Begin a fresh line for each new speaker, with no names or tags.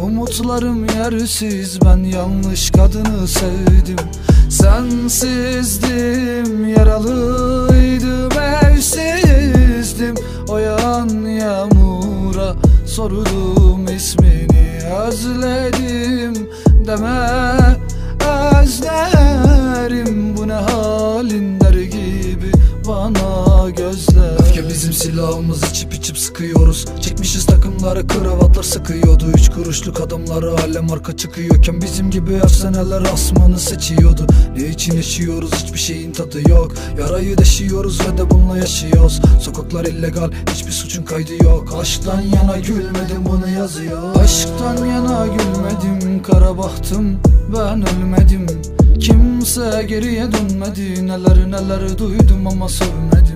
Umutlarım yersiz ben yanlış kadını sevdim. Sensizdim yaralıydım evsizdim. O yan yağmura sordum ismini özledim deme Öfke bizim silahımız içip içip sıkıyoruz. Çekmişiz takımları kravatlar sıkıyordu. Üç kuruşluk adamları hale marka çıkıyorken Bizim gibi efsaneler asmanı seçiyordu. Ne için yaşıyoruz? Hiçbir şeyin tadı yok. Yarayı deşiyoruz ve de bununla yaşıyoruz. Sokaklar illegal hiçbir suçun kaydı yok. Aşktan yana gülmedim bunu yazıyor. Aşktan yana gülmedim kara bahtım ben ölmedim. Kimse geriye dönmedi. Neler neler duydum ama sövmedim